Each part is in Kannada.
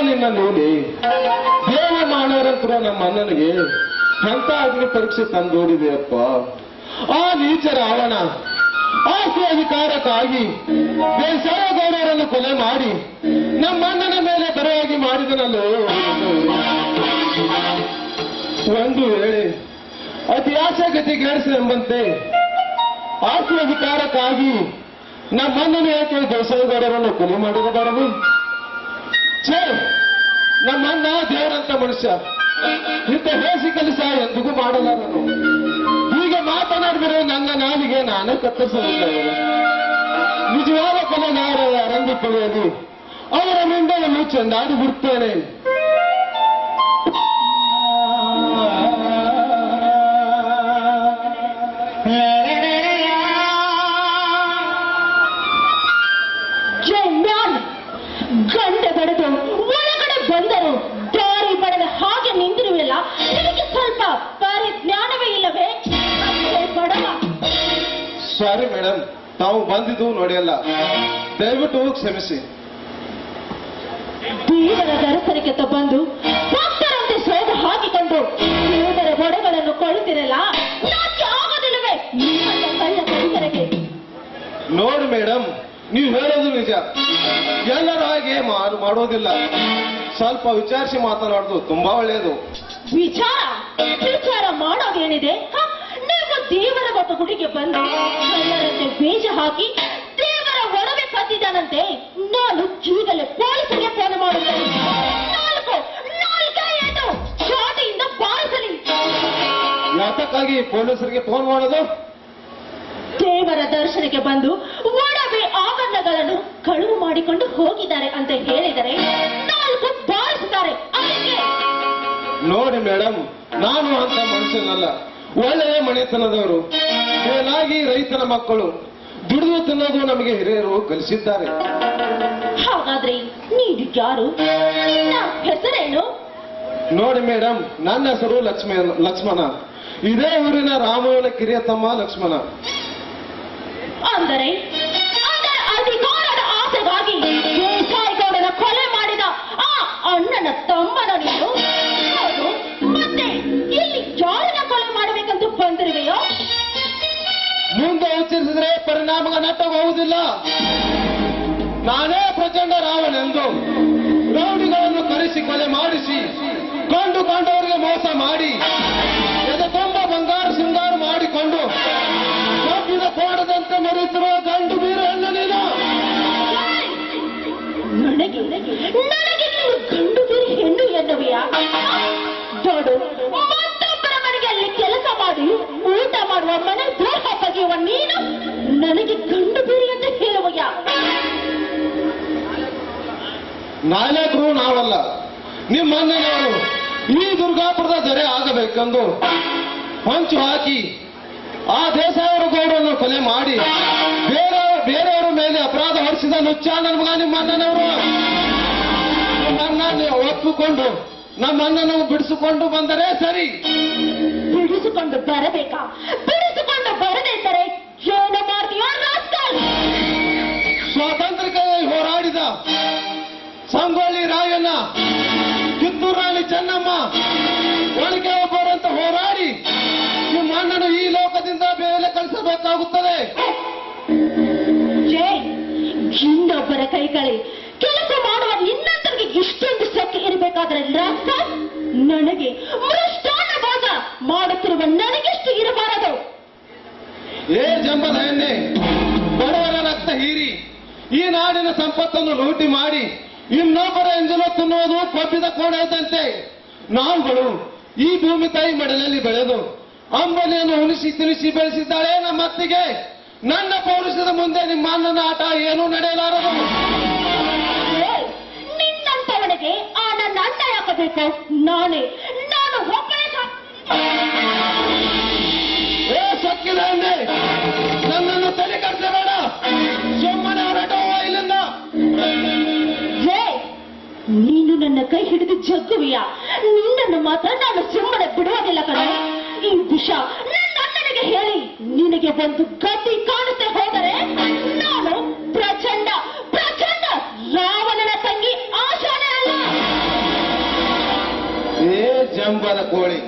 ನಿನ್ನ ನೋಡಿ. ದೇವ ಮಾಡ್ಯಾರಂತರ ನಮ್ಮ ಅಣ್ಣನಿಗೆ ಎಂತ ಅಗ್ನಿ ಪರೀಕ್ಷೆ ತಂದೋಡಿದೆಯಪ್ಪ ಆ ನೀಚ ರಾವಣ ಆಸ್ತಿ ಅಧಿಕಾರಕ್ಕಾಗಿ ಬೇಸಾಯ ಗೌರವರನ್ನು ಕೊಲೆ ಮಾಡಿ ನಮ್ಮ ಅಣ್ಣನ ಮೇಲೆ ಬರೆಯಾಗಿ ಮಾಡಿದನಲ್ಲೋ. ಒಂದು ವೇಳೆ ಅತಿ ಆಸೆ ಗತಿಗೇಡಿಸಿದೆಂಬಂತೆ ಆಸ್ತಿ ಅಧಿಕಾರಕ್ಕಾಗಿ ನಮ್ಮಣ್ಣನ ಯಾಕೆ ಗೌಡರನ್ನು ಕೊಲೆ ಮಾಡಿರಬಾರದು ಛೇ ನಮ್ಮಣ್ಣ ದೇವರಂತ ಮನುಷ್ಯ. ಇಂಥ ಹೇಸಿ ಕೆಲಸ ಎಂದಿಗೂ ಮಾಡಲಾರನು ಹೀಗೆ ಮಾತನಾಡಿದರೆ ನನ್ನ ನಾಲಿಗೆ ನಾನೇ ಕತ್ತರಿಸಲಿಲ್ಲ ನಿಜವಾದ ಕೊಲೆಗಾರ ಯಾರೆಂದುಕೊಳ್ಳುವುದು ಅವರ ಮುಂದೆಯನ್ನು ಚೆಂದಾಡಿ ಬಿಡ್ತೇನೆ. ನಿನಗೆ ಸ್ವಲ್ಪ ಪರಿಜ್ಞಾನವೇ ಇಲ್ಲವೇ? ಬಡವ. ಸಾರಿ ಮೇಡಮ್ ತಾವು ಬಂದಿದ್ದು ನೋಡಿಯಲ್ಲ. ದಯವಿಟ್ಟು ಕ್ಷಮಿಸಿ. ದೇವರ ದರಸರಿಗೆ ಬಂದು ಭಕ್ತರಂತೆ ಸ್ವೇದ ಹಾಕಿಕೊಂಡು ದೇವರ ಹೊಡೆಗಳನ್ನು ಕೊಡುತ್ತಿರಲ್ಲ ಆಗೋದಿಲ್ಲವೇ? ಕಳ್ಳ ನೋಡಿ ಮೇಡಮ್ ನೀವು ಹೇಳೋದು ನಿಜ. ಎಲ್ಲರೂ ಹಾಗೆ ಮಾಡ್- ಮಾಡೋದಿಲ್ಲ. ಸ್ವಲ್ಪ ವಿಚಾರಿಸಿ ಮಾತನಾಡೋದು ತುಂಬಾ ಒಳ್ಳೆಯದು. ವಿಚಾರ ವಿಚಾರ ಮಾಡೋದೇನಿದೆ? ನೀವು ದೇವರ ಒಬ್ಬ ಗುಡಿಗೆ ಬಂದು ಎಲ್ಲರಂತೆ ಬೀಜ ಹಾಕಿ ದೇವರ ಒಡವೆ ಕದ್ದಿದ್ದಾನಂತೆ. ನಾನು ಜೀವದಲ್ಲಿ ಪೊಲೀಸರಿಗೆ ಫೋನ್ ಮಾಡುತ್ತೇನೆ. ನಾಲ್ಕು ನಾಲ್ಕ ಏನು ಶಾಟಿಯಿಂದ ಬಾರಿಸಲಿ ಯಾತಕ್ಕಾಗಿ ಪೊಲೀಸರಿಗೆ ಫೋನ್ ಮಾಡೋದು? ದೇವರ ದರ್ಶನಕ್ಕೆ ಬಂದು ಒಡವೆ ಆಭರಣಗಳನ್ನು ಕಳುವು ಮಾಡಿಕೊಂಡು ಹೋಗಿದ್ದಾರೆ ಅಂತ ಹೇಳಿದರೆ ನಾಲ್ಕು ಬಾರಿಸುತ್ತಾರೆ ನೋಡಿ ಮೇಡಮ್ ನಾನು ಅಂತ ಮನುಷ್ಯನಲ್ಲ. ಒಳ್ಳೆಯ ಮನೆತನದವರು ಮೇಲಾಗಿ ರೈತನ ಮಕ್ಕಳು ದುಡಿದು ತಿನ್ನೋದು ನಮಗೆ ಹಿರಿಯರು ಕಲಿಸಿದ್ದಾರೆ. ಹಾಗಾದ್ರೆ ನೀನು ಯಾರು? ನಿನ್ನ ಹೆಸರೇನು? ನೋಡಿ ಮೇಡಮ್ ನನ್ನ ಹೆಸರು ಲಕ್ಷ್ಮಿ ಲಕ್ಷ್ಮಣ. ಇದೇ ಊರಿನ ರಾಮನ ಕಿರಿಯ ತಮ್ಮ ಲಕ್ಷ್ಮಣ. ಅಂದರೆ ಅಧಿಕಾರದ ಆಸೆಗಾಗಿ ಕೊಲೆ ಮಾಡಿದ ಆ ಅಣ್ಣನ ತಮ್ಮನ ನೀನು? ಉಚ್ಚರಿಸಿದ್ರೆ ಪರಿಣಾಮ ನಟ್ಟವಾಗುವುದಿಲ್ಲ ನಾನೇ ಪ್ರಚಂಡ ರಾವಣೆಂದು ರೌಡಿಗಳನ್ನು ಕರೆಸಿ ಕೊಲೆ ಮಾಡಿಸಿ ಕಂಡು ಕಂಡವರಿಗೆ ಮೋಸ ಮಾಡಿ, ಎದೆ ತುಂಬ ಬಂಗಾರ ಸಿಂಗಾರ ಮಾಡಿಕೊಂಡು ಕಬ್ಬಿದ ಕೋಡದಂತೆ ಮರೆತಿರುವ ಗಂಡು ಬೀರ ನೀನು. ಗಂಡು ಬೀರಿ ಹೆಣ್ಣು ಎನ್ನುವೆಯಾ? ಮತ್ತೊಬ್ಬರ ಮನೆಯಲ್ಲಿ ಕೆಲಸ ಮಾಡಿ, ಊಟ ಮಾಡುವ ಮನೆ ದ್ರೋಹ ಬಗೆಯುವ ನೀನು. ನನಗೆ ಕಂಡು ಬೇರೆ ಅಂತ ಹೇಳುವಯ್ಯ. ನಾಯಕರು ನಾವಲ್ಲ. ನಿಮ್ಮ ನಾವು ಈ ದುರ್ಗಾಪುರದ ಜರೆ ಆಗಬೇಕೆಂದು ಹೊಂಚು ಹಾಕಿ ಆ ದೇಸಾಯರ ಗೌಡರನ್ನು ಕೊಲೆ ಮಾಡಿ ಬೇರೆ ಬೇರೆಯವರ ಮೇಲೆ ಅಪರಾಧ ಹೊರಿಸಿದ ನುಚ್ಚ ನನ್ಮಗ ನಿಮ್ಮ ಅಣ್ಣನವರು. ಅಣ್ಣ ನೀವು ಒಪ್ಪಿಕೊಂಡು ನಮ್ಮ ಅಣ್ಣನನ್ನು ಬಿಡಿಸಿಕೊಂಡು ಬಂದರೆ ಸರಿ. ಬಿಡಿಸಿಕೊಂಡು ಬರಬೇಕಾ? ಬಿಡಿಸಿಕೊಂಡು ಏನು ಮಾಡ್ತೀವ ರಾಸ್ಕಲ್ ಸ್ವಾತಂತ್ರ್ಯಕ್ಕಾಗಿ ಹೋರಾಡಿದ ಸಂಗೊಳ್ಳಿ ರಾಯಣ್ಣ ಕಿತ್ತೂರು ರಾಣಿ ಚೆನ್ನಮ್ಮ ಒಳಗೆ ಒಬ್ಬರಂತ ಹೋರಾಡಿ ನಿಮ್ಮ ಅಣ್ಣನು ಈ ಲೋಕದಿಂದ ಮೇಲೆ ಕಳಿಸಬೇಕಾಗುತ್ತದೆ. ಇನ್ನೊಬ್ಬರ ಕೈಗಳಿ ಕೆಲಸ ಮಾಡುವ ನಿನ್ನಂತರಿಗೆ ಇಷ್ಟೊಂದು ಶಕ್ತಿ ಇರಬೇಕಾದ್ರೆ ನನಗೆ ಎಣ್ಣೆ ಬಡವರ ರಕ್ತ ಹೀರಿ, ಈ ನಾಡಿನ ಸಂಪತ್ತನ್ನು ಲೂಟಿ ಮಾಡಿ, ಇನ್ನೊಬ್ಬರ ಎಂಜಲು ತಿನ್ನುವುದು ಕೊಬ್ಬಿದ ಕೋಣದಂತೆ ನಾವುಗಳು ಈ ಭೂಮಿ ತಾಯಿ ಮಡಲಲ್ಲಿ ಬೆಳೆದು, ಅಂಬಲಿಯನ್ನು ಉಣಿಸಿ ತಿನಿಸಿ ಬೆಳೆಸಿದ್ದಾಳೆ ನಮ್ಮ ಅತ್ತಿಗೆ. ನನ್ನ ಪೌರುಷದ ಮುಂದೆ ನಿಮ್ಮ ಅಣ್ಣನ ಆಟ ಏನೂ ನಡೆಯಲಾರದು. ನಿನ್ನಂತವನಿಗೆ ಆ ನನ್ನ ಅಣ್ಣ ಹಾಕಬೇಕು ನಾನೇ, ನಾನು ಒಬ್ಬನೇ ಜಗ್ಗುವಿಯ ನಿನ್ನನ್ನು ಮಾತ್ರ ನಾನು ಸುಮ್ಮನೆ ಬಿಡುವುದಿಲ್ಲ ಕಣ. ಈ ವಿಷ ನನ್ನ ಹೇಳಿ. ನಿನಗೆ ಒಂದು ಗತಿ ಕಾಣುತ್ತೆ ಹೋದರೆ ನಾನು ಪ್ರಚಂಡ ಪ್ರಚಂಡ ರಾವಣನ ತಂಗಿ ಆಶಾನೆ ಏ ಜಂಬದ ಕೋಳಿ,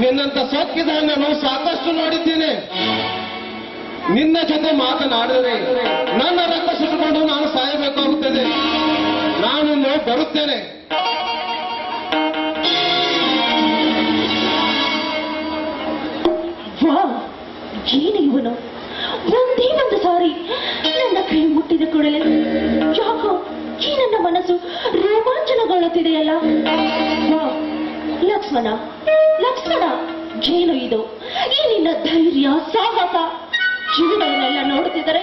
ನಿನ್ನಂತ ಸೊಕ್ಕಿದ ನಾನು ಸಾಕಷ್ಟು ನೋಡಿದ್ದೇನೆ. ನಿನ್ನ ಜೊತೆ ಮಾತನಾಡಿದರೆ ನನ್ನ ರಕ್ತ ಸುಟ್ಟುಕೊಂಡು ನಾನು ಸಾಯಬೇಕಾಗುತ್ತದೆ. ನಾನು ಬರುತ್ತೇನೆ. ಒಂದು ಸಾರಿ? ನನ್ನ ಕೈ ಮುಟ್ಟಿದ ಕೂಡಲೇ? ಯಾಕೋ ಈ ನನ್ನ ಮನಸ್ಸು ರೋಮಾಂಚನಗೊಳ್ಳುತ್ತಿದೆಯಲ್ಲ? ಲಕ್ಷ್ಮಣ ಲಕ್ಷ್ಮಣ ಏನು ಇದು. ಈ ನಿನ್ನ ಧೈರ್ಯ, ಸಾಹಸ ಇವುಗಳನ್ನೆಲ್ಲ ನೋಡುತ್ತಿದ್ದರೆ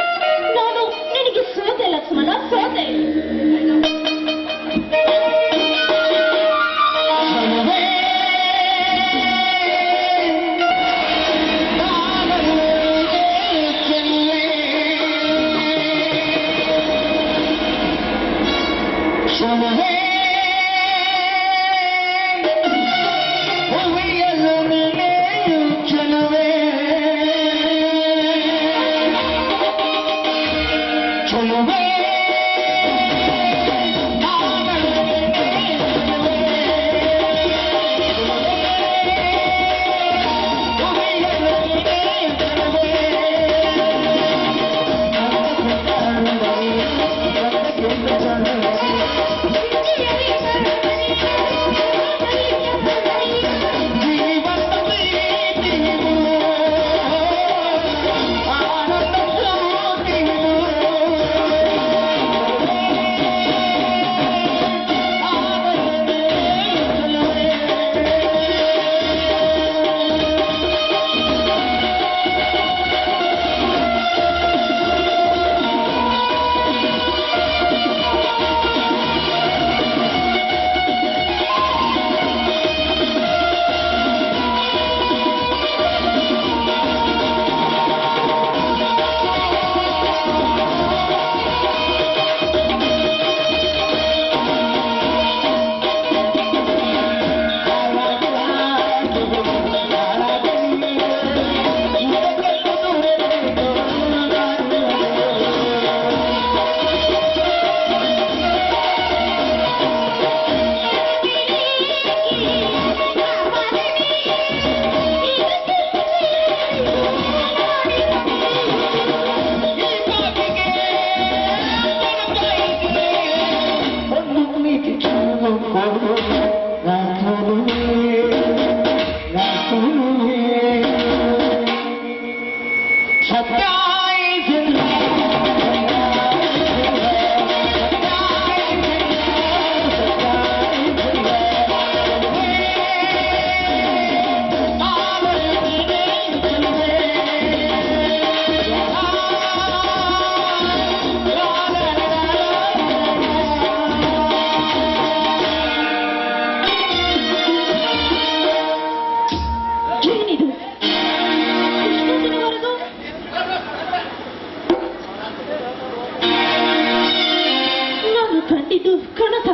ಕಂಡಿದ್ದು ಕನಸ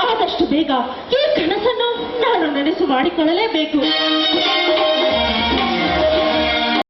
ಆದಷ್ಟು ಬೇಗ ಈ ಕನಸನ್ನು ನಾನು ನನಸು ಮಾಡಿಕೊಳ್ಳಲೇಬೇಕು.